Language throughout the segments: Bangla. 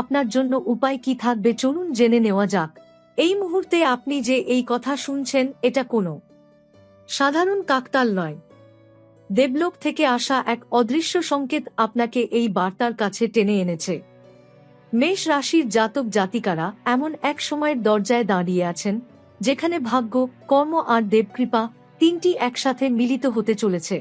আপনার জন্য উপায় কি থাকবে চলুন জেনে নেওয়া যাক। এই মুহূর্তে আপনি যে এই কথা শুনছেন, এটা কোনো। সাধারণ কাকতাল নয়। দেবলোক থেকে আসা এক অদৃশ্য সংকেত আপনাকে এই বার্তার কাছে টেনে এনেছে। মেষ রাশির জাতক জাতিকারা এমন এক সময়ের দরজায় দাঁড়িয়ে আছেন, যেখানে ভাগ্য, কর্ম আর দেবকৃপা তিনটি একসাথে মিলিত হতে চলেছে।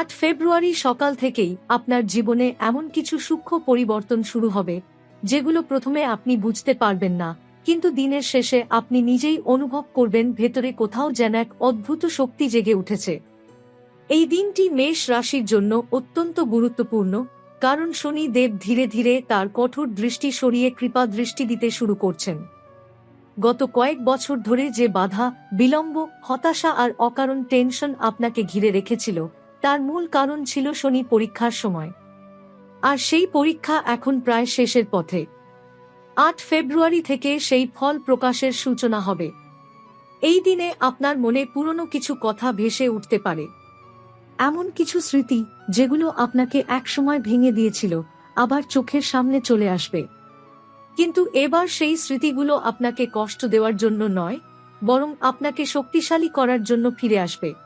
আট ফেব্রুয়ারি সকাল থেকেই আপনার জীবনে এমন কিছু সূক্ষ্ম পরিবর্তন শুরু হবে, যেগুলো প্রথমে আপনি বুঝতে পারবেন না, কিন্তু দিনের শেষে আপনি নিজেই অনুভব করবেন ভেতরে কোথাও যেন এক অদ্ভুত শক্তি জেগে উঠেছে। এই দিনটি মেষ রাশির জন্য অত্যন্ত গুরুত্বপূর্ণ, কারণ শনি দেব ধীরে ধীরে তার কঠোর দৃষ্টি সরিয়ে কৃপা দৃষ্টি দিতে শুরু করছেন। গত কয়েক বছর ধরে যে বাধা, বিলম্ব, হতাশা আর অকারণ টেনশন আপনাকে ঘিরে রেখেছিল তার মূল কারণ ছিল শনি পরীক্ষার সময়। আর সেই পরীক্ষা এখন প্রায় শেষের পথে। আট ফেব্রুয়ারি থেকে সেই ফল প্রকাশের সূচনা হবে। এই দিনে আপনার মনে পুরনো কিছু কথা ভেসে উঠতে পারে। এমন কিছু স্মৃতি যেগুলো আপনাকে একসময় ভেঙে দিয়েছিল, আবার চোখের সামনে চলে আসবে। কিন্তু এবার সেই স্মৃতিগুলো আপনাকে কষ্ট দেওয়ার জন্য নয়, বরং আপনাকে শক্তিশালী করার জন্য ফিরে আসবে।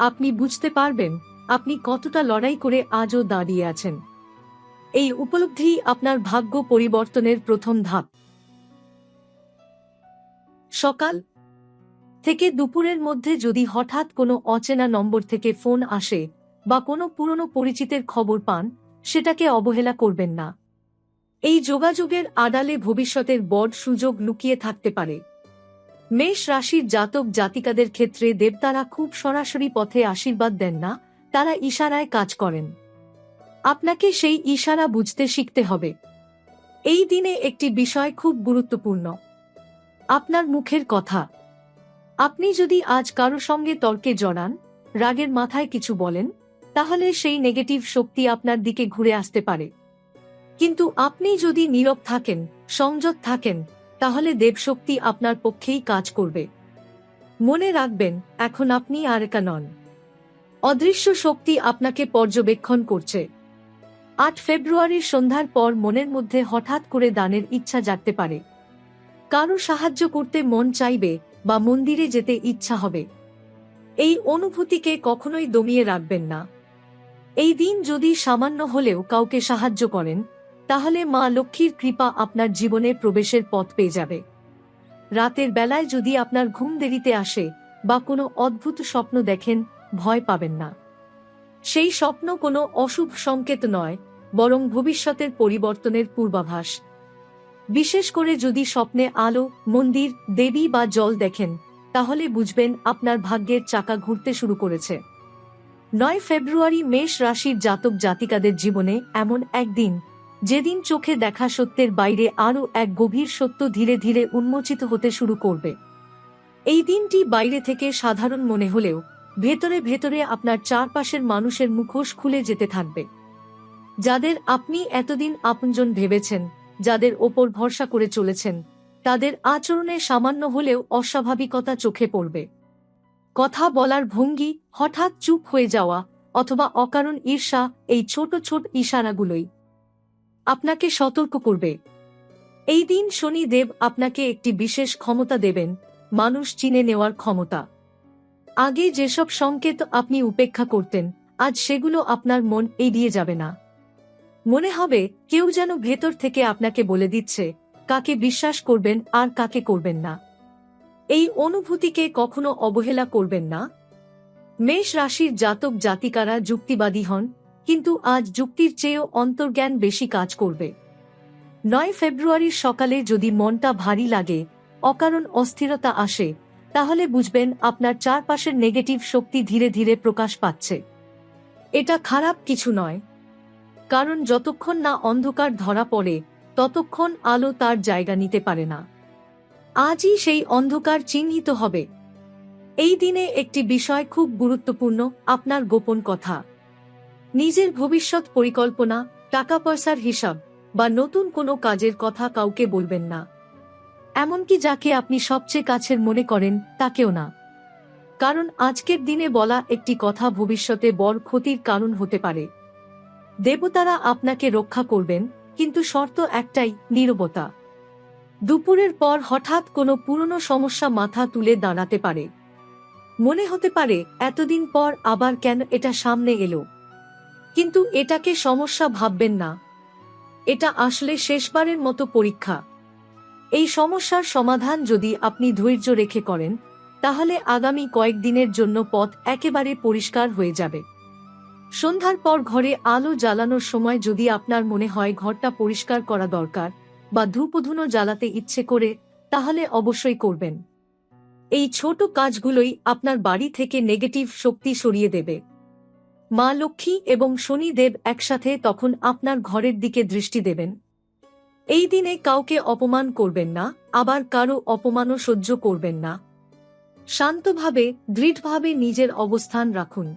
আপনি বুঝতে পারবেন আপনি কতটা লড়াই করে আজও দাঁড়িয়ে আছেন। এই উপলব্ধি আপনার ভাগ্য পরিবর্তনের প্রথম ধাপ। সকাল থেকে দুপুরের মধ্যে যদি হঠাৎ কোনো অচেনা নম্বর থেকে ফোন আসে বা কোনো পুরনো পরিচিতের খবর পান, সেটাকে অবহেলা করবেন না। এই যোগাযোগের আড়ালে ভবিষ্যতের বড় সুযোগ লুকিয়ে থাকতে পারে। মেষ রাশির জাতক জাতিকাদের ক্ষেত্রে দেবতারা খুব সরাসরি পথে আশীর্বাদ দেন না, তারা ইশারায় কাজ করেন। আপনাকে সেই ইশারা বুঝতে শিখতে হবে। এই দিনে একটি বিষয় খুব গুরুত্বপূর্ণ। আপনার মুখের কথা। আপনি যদি আজ কারও সঙ্গে তর্কে জড়ান, রাগের মাথায় কিছু বলেন, তাহলে সেই নেগেটিভ শক্তি আপনার দিকে ঘুরে আসতে পারে। কিন্তু আপনি যদি নীরব থাকেন, সংযত থাকেন তাহলে দেবশক্তি আপনার পক্ষেই কাজ করবে। মনে রাখবেন, এখন আপনি আর একা নন। অদৃশ্য শক্তি আপনাকে পর্যবেক্ষণ করছে। আট ফেব্রুয়ারির সন্ধ্যার পর মনের মধ্যে হঠাৎ করে দানের ইচ্ছা জাগতে পারে। কারও সাহায্য করতে মন চাইবে বা মন্দিরে যেতে ইচ্ছা হবে। এই অনুভূতিকে কখনোই দমিয়ে রাখবেন না। এই দিন যদি সামান্য হলেও কাউকে সাহায্য করেন তাহলে মা লক্ষ্মীর কৃপা আপনার জীবনে প্রবেশের পথ পেয়ে যাবে। রাতের বেলায় যদি আপনার ঘুম দেরিতে আসে বা কোনো অদ্ভুত স্বপ্ন দেখেন, ভয় পাবেন না। সেই স্বপ্ন কোনো অশুভ সংকেত নয়, বরং ভবিষ্যতের পরিবর্তনের পূর্বাভাস। বিশেষ করে যদি স্বপ্নে আলো, মন্দির, দেবী বা জল দেখেন, তাহলে বুঝবেন আপনার ভাগ্যের চাকা ঘুরতে শুরু করেছে। নয় ফেব্রুয়ারি মেষ রাশির জাতক জাতিকাদের জীবনে এমন একদিন যেদিন চোখে দেখা সত্যের বাইরে আরও এক গভীর সত্য ধীরে ধীরে উন্মোচিত হতে শুরু করবে। এই দিনটি বাইরে থেকে সাধারণ মনে হলেও ভেতরে ভেতরে আপনার চারপাশের মানুষের মুখোশ খুলে যেতে থাকবে। যাদের আপনি এতদিন আপনজন ভেবেছেন, যাদের ওপর ভরসা করে চলেছেন, তাদের আচরণে সামান্য হলেও অস্বাভাবিকতা চোখে পড়বে। কথা বলার ভঙ্গি, হঠাৎ চুপ হয়ে যাওয়া অথবা অকারণ ঈর্ষা এই ছোট ছোট ইশারাগুলোই আপনাকে সতর্ক করবে। এই দিন শনিদেব আপনাকে একটি বিশেষ ক্ষমতা দেবেন, মানুষ চিনে নেওয়ার ক্ষমতা। আগে যেসব সংকেত আপনি উপেক্ষা করতেন, আজ সেগুলো আপনার মন এড়িয়ে যাবে না। মনে হবে, কেউ যেন ভেতর থেকে আপনাকে বলে দিচ্ছে, কাকে বিশ্বাস করবেন আর কাকে করবেন না। এই অনুভূতিকে কখনো অবহেলা করবেন না। মেষ রাশির জাতক জাতিকারা যুক্তিবাদী হন কিন্তু আজ যুক্তির চেয়েও অন্তর্জ্ঞান বেশি কাজ করবে। নয় ফেব্রুয়ারির সকালে যদি মনটা ভারী লাগে, অকারণ অস্থিরতা আসে, তাহলে বুঝবেন আপনার চারপাশের নেগেটিভ শক্তি ধীরে ধীরে প্রকাশ পাচ্ছে। এটা খারাপ কিছু নয়। কারণ যতক্ষণ না অন্ধকার ধরা পড়ে, ততক্ষণ আলো তার জায়গা নিতে পারে না। আজই সেই অন্ধকার চিহ্নিত হবে। এই দিনে একটি বিষয় খুব গুরুত্বপূর্ণ, আপনার গোপন কথা। নিজের ভবিষ্যৎ পরিকল্পনা টাকা পয়সার হিসাব, বা নতুন কোনো কাজের কথা কাউকে বলবেন না। এমনকি যাকে আপনি সবচেয়ে কাছের মনে করেন, তাকেও না। কারণ আজকের দিনে বলা একটি কথা ভবিষ্যতে বড় ক্ষতির কারণ হতে পারে। দেবতারা আপনাকে রক্ষা করবেন, কিন্তু শর্ত একটাই, নীরবতা। দুপুরের পর হঠাৎ কোনো পুরনো সমস্যা মাথা তুলে দাঁড়াতে পারে। মনে হতে পারে, এতদিন পর আবার কেন এটা সামনে এলো? কিন্তু এটাকে সমস্যা ভাববেন না। এটা আসলে শেষবারের মতো পরীক্ষা। এই সমস্যার সমাধান যদি আপনি ধৈর্য রেখে করেন, তাহলে আগামী কয়েকদিনের জন্য পথ একেবারে পরিষ্কার হয়ে যাবে। সন্ধ্যার পর ঘরে আলো জ্বালানোর সময় যদি আপনার মনে হয় ঘরটা পরিষ্কার করা দরকার বা ধূপধুনো জ্বালাতে ইচ্ছে করে, তাহলে অবশ্যই করবেন। এই ছোট কাজগুলোই আপনার বাড়ি থেকে নেগেটিভ শক্তি সরিয়ে দেবে। মা লক্ষ্মী এবং শনিদেব একসাথে তখন আপনার ঘরের দিকে দৃষ্টি দেবেন। এই দিনে কাউকে অপমান করবেন না, আবার কারও অপমানও সহ্য করবেন না। শান্তভাবে, দৃঢ়ভাবে নিজের অবস্থান রাখুন।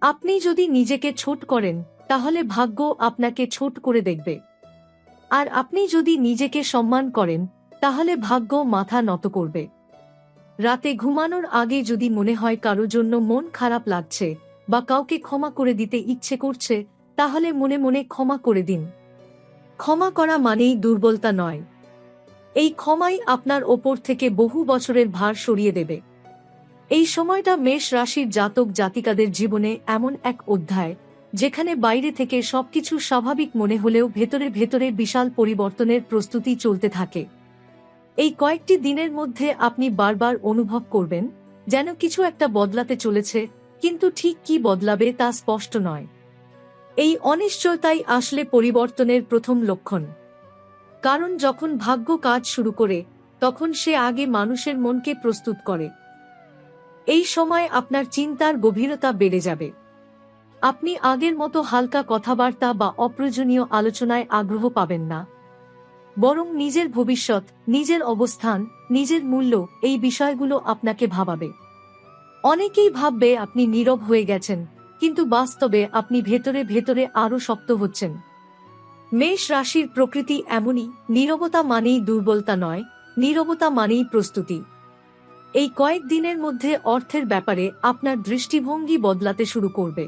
আপনি যদি নিজেকে ছোট করেন, তাহলে ভাগ্য আপনাকে ছোট করে দেখবে। আর আপনি যদি নিজেকে সম্মান করেন, তাহলে ভাগ্য মাথা নত করবে। রাতে ঘুমানোর আগে যদি মনে হয় কারও জন্য মন খারাপ লাগছে বা কাউকে ক্ষমা করে দিতে ইচ্ছে করছে, তাহলে মনে মনে ক্ষমা করে দিন। ক্ষমা করা মানেই দুর্বলতা নয়। এই ক্ষমাই আপনার ওপর থেকে বহু বছরের ভার সরিয়ে দেবে। এই সময়টা মেষ রাশির জাতক জাতিকাদের জীবনে এমন এক অধ্যায়, যেখানে বাইরে থেকে সবকিছু স্বাভাবিক মনে হলেও ভেতরে ভেতরে বিশাল পরিবর্তনের প্রস্তুতি চলতে থাকে। এই কয়েকটি দিনের মধ্যে আপনি বারবার অনুভব করবেন, যেন কিছু একটা বদলাতে চলেছে কিন্তু ঠিক কি বদলাবে তা স্পষ্ট নয়। এই অনিশ্চয়তাই আসলে পরিবর্তনের প্রথম লক্ষণ। কারণ যখন ভাগ্য কাজ শুরু করে, তখন সে আগে মানুষের মনকে প্রস্তুত করে। এই সময় আপনার চিন্তার গভীরতা বেড়ে যাবে। আপনি আগের মতো হালকা কথাবার্তা বা অপ্রয়োজনীয় আলোচনায় আগ্রহ পাবেন না। বরং নিজের ভবিষ্যৎ, নিজের অবস্থান, নিজের মূল্য এই বিষয়গুলো আপনাকে ভাবাবে। অনেকেই ভাববে আপনি নীরব হয়ে গেছেন, কিন্তু বাস্তবে আপনি ভেতরে ভেতরে আরও শক্ত হচ্ছেন। মেষ রাশির প্রকৃতি এমনই, নীরবতা মানেই দুর্বলতা নয়, নীরবতা মানেই প্রস্তুতি। এই কয়েক দিনের মধ্যে অর্থের ব্যাপারে আপনার দৃষ্টিভঙ্গি বদলাতে শুরু করবে।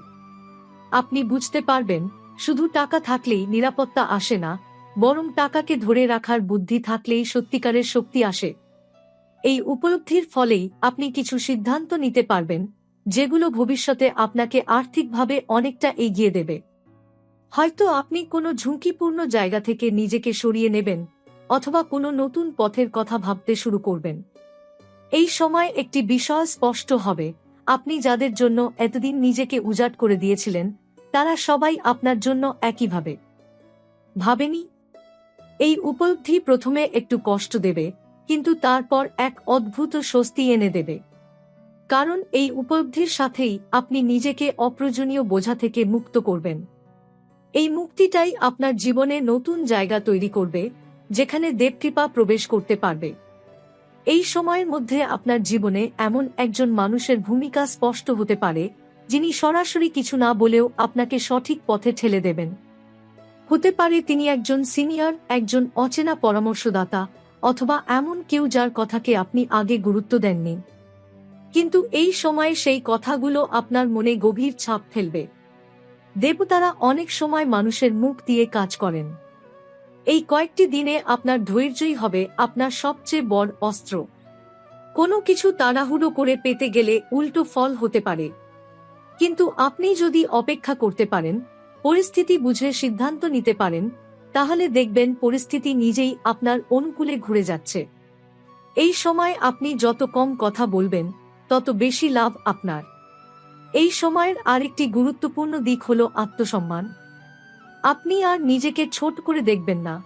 আপনি বুঝতে পারবেন, শুধু টাকা থাকলেই নিরাপত্তা আসে না, বরং টাকাকে ধরে রাখার বুদ্ধি থাকলেই সত্যিকারের শক্তি আসে। এই উপলব্ধির ফলেই আপনি কিছু সিদ্ধান্ত নিতে পারবেন, যেগুলো ভবিষ্যতে আপনাকে আর্থিকভাবে অনেকটা এগিয়ে দেবে। হয়তো আপনি কোনো ঝুঁকিপূর্ণ জায়গা থেকে নিজেকে সরিয়ে নেবেন, অথবা কোনো নতুন পথের কথা ভাবতে শুরু করবেন। এই সময় একটি বিষয় স্পষ্ট হবে, আপনি যাদের জন্য এতদিন নিজেকে উজাট করে দিয়েছিলেন, তারা সবাই আপনার জন্য একইভাবে ভাবেনি? এই উপলব্ধি প্রথমে একটু কষ্ট দেবে কিন্তু তারপর এক অদ্ভুত স্বস্তি এনে দেবে। কারণ এই উপলব্ধির সাথেই আপনি নিজেকে অপ্রয়োজনীয় বোঝা থেকে মুক্ত করবেন। এই মুক্তিটাই আপনার জীবনে নতুন জায়গা তৈরি করবে, যেখানে দেবকৃপা প্রবেশ করতে পারবে। এই সময়ের মধ্যে আপনার জীবনে এমন একজন মানুষের ভূমিকা স্পষ্ট হতে পারে, যিনি সরাসরি কিছু না বলেও আপনাকে সঠিক পথে ঠেলে দেবেন। হতে পারে তিনি একজন সিনিয়র, একজন অচেনা পরামর্শদাতা অথবা এমন কেউ যার কথাকে আপনি আগে গুরুত্ব দেননি। কিন্তু এই সময়ে সেই কথাগুলো আপনার মনে গভীর ছাপ ফেলবে। দেবতারা অনেক সময় মানুষের মুখ দিয়ে কাজ করেন। এই কয়েকটি দিনে আপনার ধৈর্যই হবে আপনার সবচেয়ে বড় অস্ত্র। কোনো কিছু তাড়াহুড়ো করে পেতে গেলে উল্টো ফল হতে পারে। কিন্তু আপনি যদি অপেক্ষা করতে পারেন, পরিস্থিতি বুঝে সিদ্ধান্ত নিতে পারেন তাহলে দেখবেন পরিস্থিতি নিজেই আপনার অনুকূলে ঘুরে যাচ্ছে। এই সময় আপনি যত কম কথা বলবেন, তত বেশি লাভ আপনার। এই সময়ের আরেকটি গুরুত্বপূর্ণ দিক হল আত্মসম্মান। আপনি আর নিজেকে ছোট করে দেখবেন না।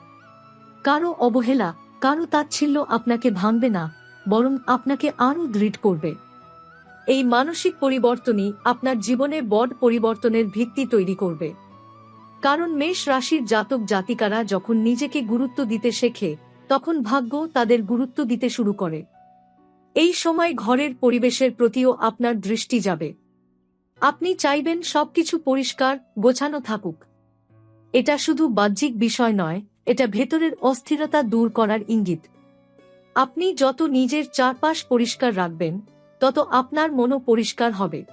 কারও অবহেলা, কারও তাচ্ছিল্য আপনাকে ভাঙবে না, বরং আপনাকে আরও দৃঢ় করবে। এই মানসিক পরিবর্তনই আপনার জীবনে বড় পরিবর্তনের ভিত্তি তৈরি করবে। কারণ মেষ রাশির জাতক জাতিকারা যখন নিজেকে গুরুত্ব দিতে শেখে, তখন ভাগ্য তাদের গুরুত্ব দিতে শুরু করে। এই সময় ঘরের পরিবেশের প্রতিও আপনার দৃষ্টি যাবে। আপনি চাইবেন সবকিছু পরিষ্কার, গোছানো থাকুক। এটা শুধু বাহ্যিক বিষয় নয়, এটা ভেতরের অস্থিরতা দূর করার ইঙ্গিত। আপনি যত নিজের চারপাশ পরিষ্কার রাখবেন, তত আপনার মনও পরিষ্কার হবে।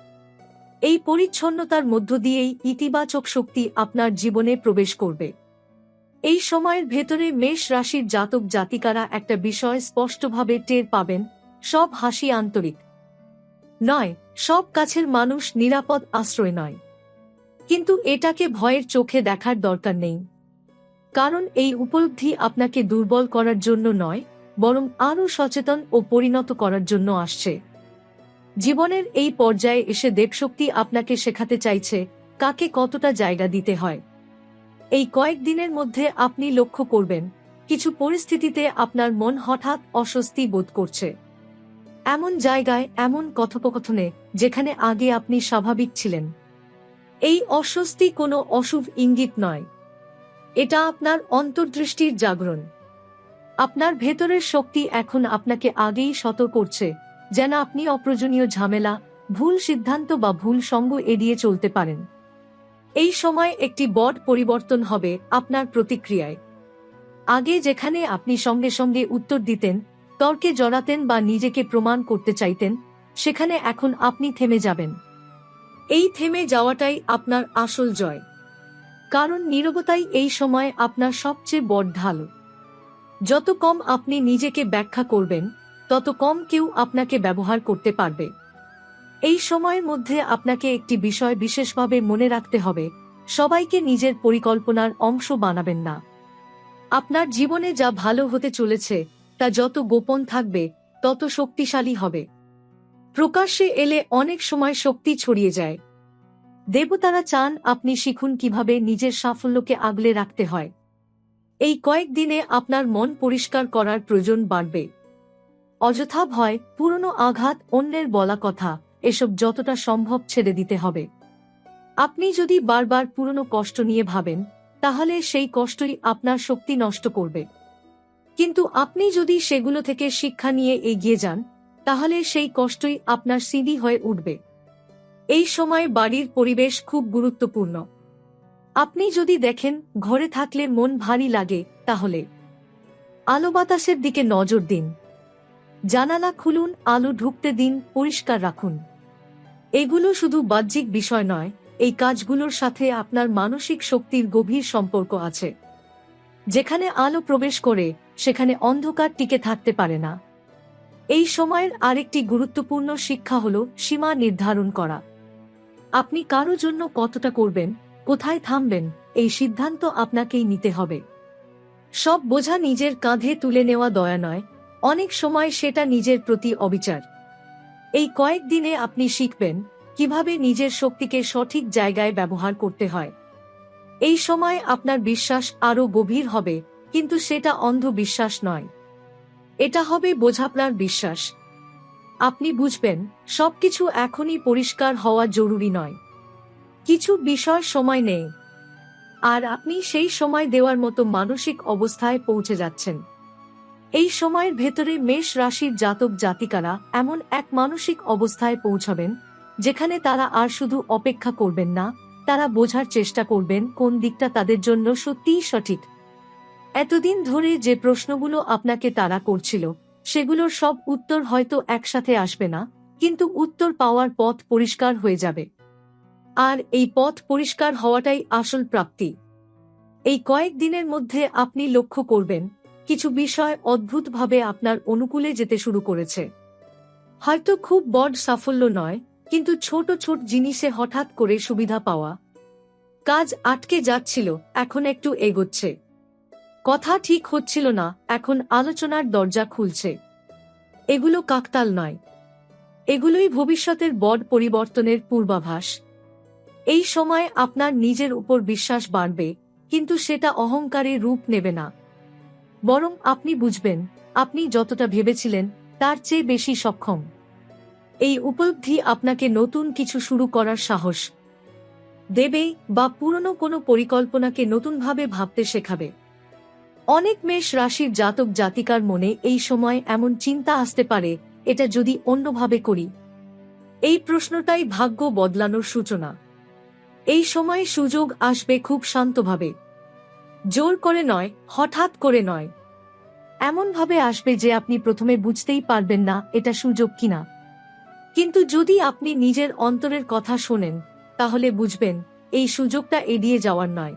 এই পরিচ্ছন্নতার মধ্য দিয়েই ইতিবাচক শক্তি আপনার জীবনে প্রবেশ করবে। এই সময়ের ভেতরে মেষ রাশির জাতক জাতিকারা একটা বিষয় স্পষ্টভাবে টের পাবেন, সব হাসি আন্তরিক। নয়, সব কাছের মানুষ নিরাপদ আশ্রয় নয়। কিন্তু এটাকে ভয়ের চোখে দেখার দরকার নেই। কারণ এই উপলব্ধি আপনাকে দুর্বল করার জন্য নয়, বরং আরও সচেতন ও পরিণত করার জন্য আসছে। জীবনের এই পর্যায়ে এসে দেবশক্তি আপনাকে শেখাতে চাইছে, কাকে কতটা জায়গা দিতে হয়। এই কয়েকদিনের মধ্যে আপনি লক্ষ্য করবেন, কিছু পরিস্থিতিতে আপনার মন হঠাৎ অস্বস্তি বোধ করছে। এমন জায়গায়, এমন কথোপকথনে, যেখানে আগে আপনি স্বাভাবিক ছিলেন। এই অস্বস্তি কোনো অশুভ ইঙ্গিত নয়। এটা আপনার অন্তর্দৃষ্টির জাগরণ। আপনার ভেতরের শক্তি এখন আপনাকে আগেই সত করছে যেন আপনি অপ্রয়োজনীয় ঝামেলা, ভুল সিদ্ধান্ত বা ভুল সঙ্গ এড়িয়ে চলতে পারেন। এই সময় একটি বড পরিবর্তন হবে আপনার প্রতিক্রিয়ায়। আগে যেখানে আপনি সঙ্গে সঙ্গে উত্তর দিতেন, তর্কে জড়াতেন বা নিজেকে প্রমাণ করতে চাইতেন, সেখানে এখন আপনি থেমে যাবেন। এই থেমে যাওয়াটাই আপনার আসল জয়। কারণ নীরবতাই এই সময় আপনার সবচেয়ে বড় ঢাল। যত কম আপনি নিজেকে ব্যাখ্যা করবেন তত কম কেউ আপনাকে ব্যবহার করতে পারবে। এই সময়ের মধ্যে আপনাকে একটি বিষয় বিশেষভাবে মনে রাখতে হবে, সবাইকে নিজের পরিকল্পনার অংশ বানাবেন না। আপনার জীবনে যা ভালো হতে চলেছে, তা যত গোপন থাকবে, তত শক্তিশালী হবে। প্রকাশ্যে এলে অনেক সময় শক্তি ছড়িয়ে যায়। দেবতারা চান আপনি শিখুন কীভাবে নিজের সাফল্যকে আগলে রাখতে হয়। এই কয়েকদিনে আপনার মন পরিষ্কার করার প্রয়োজন বাড়বে। অযথা ভয়, পুরনো আঘাত অন্যের বলা কথা। এসব যতটা সম্ভব ছেড়ে দিতে হবে। আপনি যদি বারবার পুরনো কষ্ট নিয়ে ভাবেন, তাহলে সেই কষ্টই আপনার শক্তি নষ্ট করবে। কিন্তু আপনি যদি সেগুলো থেকে শিক্ষা নিয়ে এগিয়ে যান, তাহলে সেই কষ্টই আপনার সিঁড়ি হয়ে উঠবে। এই সময় বাড়ির পরিবেশ খুব গুরুত্বপূর্ণ। আপনি যদি দেখেন ঘরে থাকলে মন ভারী লাগে, তাহলে। আলো বাতাসের দিকে নজর দিন। জানালা খুলুন, আলো ঢুকতে দিন, পরিষ্কার রাখুন। এগুলো শুধু বাহ্যিক বিষয় নয়, এই কাজগুলোর সাথে আপনার মানসিক শক্তির গভীর সম্পর্ক আছে। যেখানে আলো প্রবেশ করে, সেখানে অন্ধকার টিকে থাকতে পারে না। এই সময়ের আরেকটি গুরুত্বপূর্ণ শিক্ষা হল সীমা নির্ধারণ করা। আপনি কারও জন্য কতটা করবেন, কোথায় থামবেন, এই সিদ্ধান্ত আপনাকেই নিতে হবে। সব বোঝা নিজের কাঁধে তুলে নেওয়া দয়া নয় অনেক সময় সেটা নিজের প্রতি অবিচার। এই কয়েকদিনে আপনি শিখবেন কীভাবে নিজের শক্তিকে সঠিক জায়গায় ব্যবহার করতে হয়। এই সময় আপনার বিশ্বাস আরও গভীর হবে, কিন্তু সেটা অন্ধ বিশ্বাস নয়। এটা হবে বোঝাপনার বিশ্বাস। আপনি বুঝবেন, সবকিছু এখনই পরিষ্কার হওয়া জরুরি নয়। কিছু বিষয় সময় নেই। আর আপনি সেই সময় দেওয়ার মতো মানসিক অবস্থায় পৌঁছে যাচ্ছেন। এই সময়ের ভেতরে মেষ রাশির জাতক জাতিকারা এমন এক মানসিক অবস্থায় পৌঁছাবেন, যেখানে তারা আর শুধু অপেক্ষা করবেন না, তারা বোঝার চেষ্টা করবেন কোন দিকটা তাদের জন্য সত্যিই সঠিক। এতদিন ধরে যে প্রশ্নগুলো আপনাকে তারা করছিল, সেগুলোর সব উত্তর হয়তো একসাথে আসবে না, কিন্তু উত্তর পাওয়ার পথ পরিষ্কার হয়ে যাবে। আর এই পথ পরিষ্কার হওয়াটাই আসল প্রাপ্তি। এই কয়েক দিনের মধ্যে আপনি লক্ষ্য করবেন কিছু বিষয় অদ্ভুতভাবে আপনার অনুকূলে যেতে শুরু করেছে। হয়তো খুব বড় সাফল্য নয়, কিন্তু ছোট ছোট জিনিসে হঠাৎ করে সুবিধা পাওয়া। কাজ আটকে যাচ্ছিল, এখন একটু এগোচ্ছে। কথা ঠিক হচ্ছিল না, এখন আলোচনার দরজা খুলছে। এগুলো কাকতাল নয়। এগুলোই ভবিষ্যতের বড় পরিবর্তনের পূর্বাভাস। এই সময় আপনার নিজের উপর বিশ্বাস বাড়বে, কিন্তু সেটা অহংকারে রূপ নেবে না। বরং আপনি বুঝবেন, আপনি যতটা ভেবেছিলেন, তার চেয়ে বেশি সক্ষম। এই উপলব্ধি আপনাকে নতুন কিছু শুরু করার সাহস দেবে বা পুরনো কোনো পরিকল্পনাকে নতুনভাবে ভাবতে শেখাবে। অনেক মেষ রাশির জাতক জাতিকার মনে এই সময় এমন চিন্তা আসতে পারে, এটা যদি অন্যভাবে করি। এই প্রশ্নটাই ভাগ্য বদলানোর সূচনা। এই সময় সুযোগ আসবে খুব শান্তভাবে। জোর করে নয়, হঠাৎ করে নয়। এমনভাবে আসবে যে আপনি প্রথমে বুঝতেই পারবেন না এটা সুযোগ কিনা। কিন্তু যদি আপনি নিজের অন্তরের কথা শোনেন, তাহলে বুঝবেন, এই সুযোগটা এড়িয়ে যাওয়ার নয়।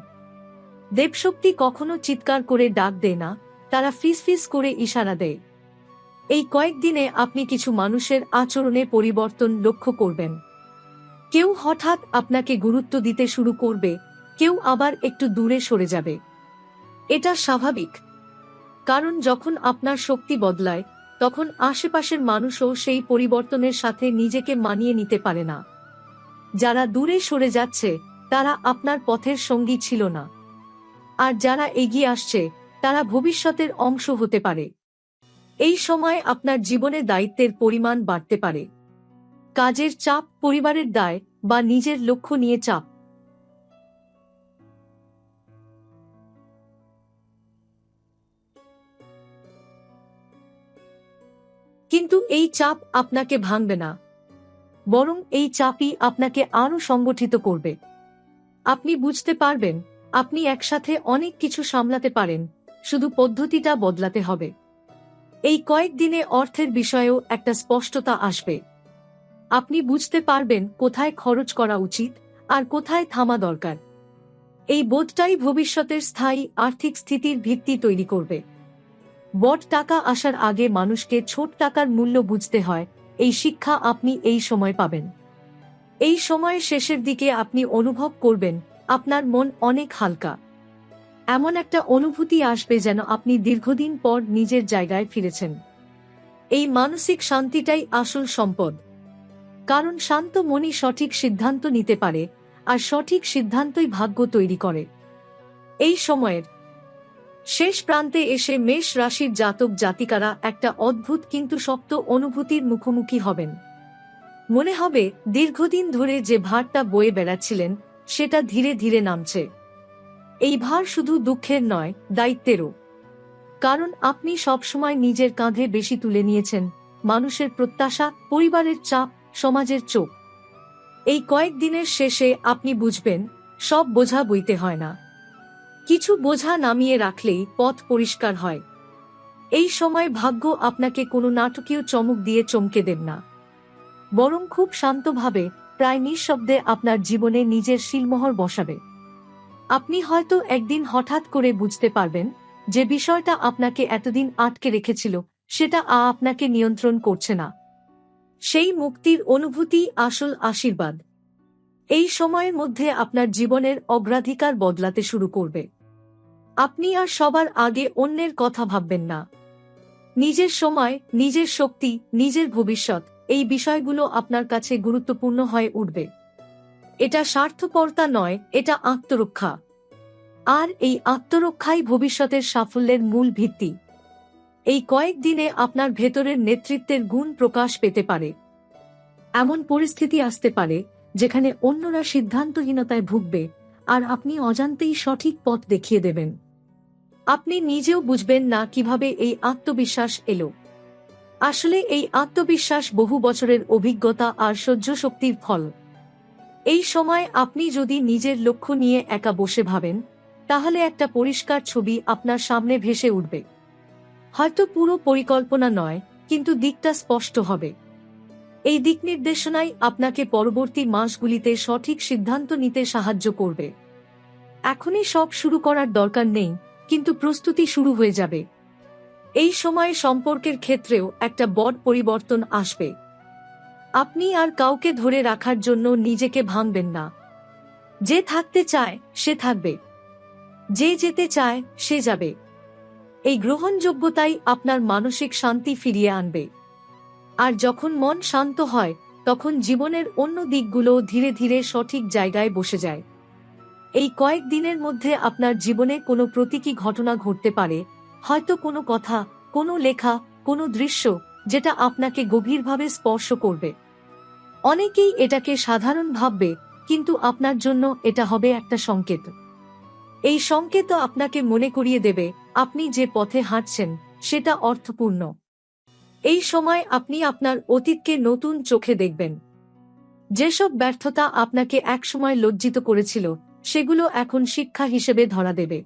দেবশক্তি কখনো চিৎকার করে ডাক দেয় না, তারা ফিস ফিস করে ইশারা দেয়। এই কয়েকদিনে আপনি কিছু মানুষের আচরণে পরিবর্তন লক্ষ্য করবেন। কেউ হঠাৎ আপনাকে গুরুত্ব দিতে শুরু করবে, কেউ আবার একটু দূরে সরে যাবে। এটা স্বাভাবিক। কারণ যখন আপনার শক্তি বদলায়, তখন আশেপাশের মানুষও সেই পরিবর্তনের সাথে নিজেকে মানিয়ে নিতে পারে না। যারা দূরে সরে যাচ্ছে, তারা আপনার পথের সঙ্গী ছিল না। আর যারা এগিয়ে আসছে, তারা ভবিষ্যতের অংশ হতে পারে। এই সময় আপনার জীবনে দায়িত্বের পরিমাণ বাড়তে পারে। কাজের চাপ পরিবারের দায় বা নিজের লক্ষ্য নিয়ে চাপ। কিন্তু এই চাপ আপনাকে ভাঙবে না। বরং এই চাপই আপনাকে আরও সংগঠিত করবে। আপনি বুঝতে পারবেন, আপনি একসাথে অনেক কিছু সামলাতে পারেন, শুধু পদ্ধতিটা বদলাতে হবে। এই কয়েকদিনে অর্থের বিষয়েও একটা স্পষ্টতা আসবে। আপনি বুঝতে পারবেন কোথায় খরচ করা উচিত আর কোথায় থামা দরকার। এই বোধটাই ভবিষ্যতের স্থায়ী আর্থিক স্থিতির ভিত্তি তৈরি করবে। বট টাকা আসার আগে মানুষকে ছোট টাকার মূল্য বুঝতে হয়, এই শিক্ষা আপনি এই সময় পাবেন। এই সময়ের শেষের দিকে আপনি অনুভব করবেন, আপনার মন অনেক হালকা। এমন একটা অনুভূতি আসবে যেন আপনি দীর্ঘদিন পর নিজের জায়গায় ফিরেছেন। এই মানসিক শান্তিটাই আসল সম্পদ। কারণ শান্ত মনই সঠিক সিদ্ধান্ত নিতে পারে, আর সঠিক সিদ্ধান্তই ভাগ্য তৈরি করে। এই সময়ের শেষ প্রান্তে এসে মেষ রাশির জাতক জাতিকারা একটা অদ্ভুত কিন্তু শক্ত অনুভূতির মুখোমুখি হবেন। মনে হবে, দীর্ঘদিন ধরে যে ভারটা বয়ে বেড়াচ্ছিলেন, সেটা ধীরে ধীরে নামছে। এই ভার শুধু দুঃখের নয়, দায়িত্বেরও। কারণ আপনি সবসময় নিজের কাঁধে বেশি তুলে নিয়েছেন, মানুষের প্রত্যাশা, পরিবারের চাপ, সমাজের চোখ। এই কয়েকদিনের শেষে আপনি বুঝবেন, সব বোঝা বইতে হয় না। কিছু বোঝা নামিয়ে রাখলেই পথ পরিষ্কার হয়। এই সময় ভাগ্য আপনাকে কোনো নাটকীয় চমক দিয়ে চমকে দেন না। বরং খুব শান্তভাবে, প্রায় নিঃশব্দে আপনার জীবনে নিজের শিলমোহর বসাবে। আপনি হয়তো একদিন হঠাৎ করে বুঝতে পারবেন যে বিষয়টা আপনাকে এতদিন আটকে রেখেছিল, সেটা আ আপনাকে নিয়ন্ত্রণ করছে না। সেই মুক্তির অনুভূতি আসল আশীর্বাদ। এই সময়ের মধ্যে আপনার জীবনের অগ্রাধিকার বদলাতে শুরু করবে। আপনি আর সবার আগে অন্যের কথা ভাববেন না। নিজের সময়, নিজের শক্তি, নিজের ভবিষ্যৎ, এই বিষয়গুলো আপনার কাছে গুরুত্বপূর্ণ হয়ে উঠবে। এটা স্বার্থপরতা নয়, এটা আত্মরক্ষা। আর এই আত্মরক্ষাই ভবিষ্যতের সাফল্যের মূল ভিত্তি। এই কয়েকদিনে আপনার ভেতরের নেতৃত্বের গুণ প্রকাশ পেতে পারে। এমন পরিস্থিতি আসতে পারে যেখানে অন্যরা সিদ্ধান্তহীনতায় ভুগবে আর আপনি অজান্তেই সঠিক পথ দেখিয়ে দেবেন। আপনি নিজেও বুঝবেন না কীভাবে এই আত্মবিশ্বাস এলো। আসলে এই আত্মবিশ্বাস বহু বছরের অভিজ্ঞতা আর সহ্য শক্তির ফল। এই সময় আপনি যদি নিজের লক্ষ্য নিয়ে একা বসে ভাবেন, তাহলে একটা পরিষ্কার ছবি আপনার সামনে ভেসে উঠবে। হয়তো পুরো পরিকল্পনা নয়, কিন্তু দিকটা স্পষ্ট হবে। এই দিক নির্দেশনাই আপনাকে পরবর্তী মাসগুলিতে সঠিক সিদ্ধান্ত নিতে সাহায্য করবে। এখনই সব শুরু করার দরকার নেই, কিন্তু প্রস্তুতি শুরু হয়ে যাবে। এই সময়ে সম্পর্কের ক্ষেত্রেও একটা বড় পরিবর্তন আসবে। আপনি আর কাউকে ধরে রাখার জন্য নিজেকে ভাঙবেন না। যে থাকতে চায়, সে থাকবে। যে যেতে চায়, সে যাবে। এই গ্রহণযোগ্যতাই আপনার মানসিক শান্তি ফিরিয়ে আনবে। আর যখন মন শান্ত হয়, তখন জীবনের অন্য দিকগুলো ধীরে ধীরে সঠিক জায়গায় বসে যায়। এই কয়েক দিনের মধ্যে আপনার জীবনে কোনো প্রতীকী ঘটনা ঘটতে পারে, হয়তো কোনো কথা, কোনো লেখা, কোনো দৃশ্য, যেটা আপনাকে গভীরভাবে স্পর্শ করবে। অনেকেই এটাকে সাধারণ ভাববে, কিন্তু আপনার জন্য এটা হবে একটা সংকেত। এই সংকেত আপনাকে মনে করিয়ে দেবে, আপনি যে পথে হাঁটছেন, সেটা অর্থপূর্ণ। এই সময় আপনি আপনার অতীতকে নতুন চোখে দেখবেন। যেসব ব্যর্থতা আপনাকে একসময় লজ্জিত করেছিল, সেগুলো এখন শিক্ষা হিসেবে ধরা দেবে।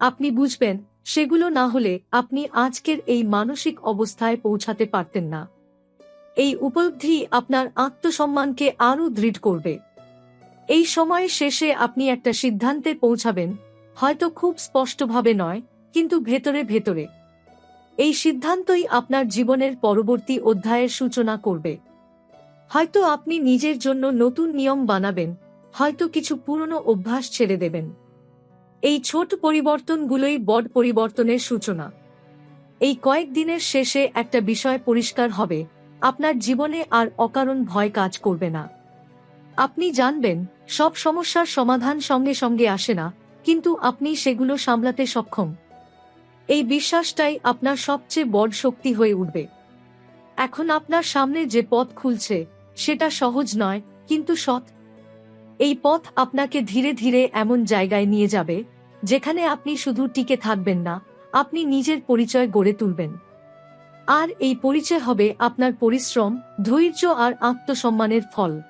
আপনি বুঝবেন, সেগুলো না হলে আপনি আজকের এই মানসিক অবস্থায় পৌঁছাতে পারতেন না। এই উপলব্ধি আপনার আত্মসম্মানকে আরও দৃঢ় করবে। এই সময় শেষে আপনি একটা সিদ্ধান্তে পৌঁছাবেন, হয়তো খুব স্পষ্টভাবে নয়, কিন্তু ভেতরে ভেতরে। এই সিদ্ধান্তই আপনার জীবনের পরবর্তী অধ্যায়ের সূচনা করবে। হয়তো আপনি নিজের জন্য নতুন নিয়ম বানাবেন, হয়তো কিছু পুরনো অভ্যাস ছেড়ে দেবেন। এই ছোট পরিবর্তনগুলোই বড় পরিবর্তনের সূচনা। এই কয়েকদিনের শেষে একটা বিষয় পরিষ্কার হবে, আপনার জীবনে আর অকারণ ভয় কাজ করবে না। আপনি জানবেন, সব সমস্যার সমাধান সঙ্গে সঙ্গে আসে না, কিন্তু আপনি সেগুলো সামলাতে সক্ষম। এই বিশ্বাসটাই আপনার সবচেয়ে বড় শক্তি হয়ে উঠবে। এখন আপনার সামনে যে পথ খুলছে, সেটা সহজ নয়, কিন্তু সৎ। এই পথ আপনাকে ধীরে ধীরে এমন জায়গায় নিয়ে যাবে, যেখানে আপনি শুধু টিকে থাকবেন না, আপনি নিজের পরিচয় গড়ে তুলবেন। আর এই পরিচয় হবে আপনার পরিশ্রম, ধৈর্য আর আত্মসম্মানের ফল।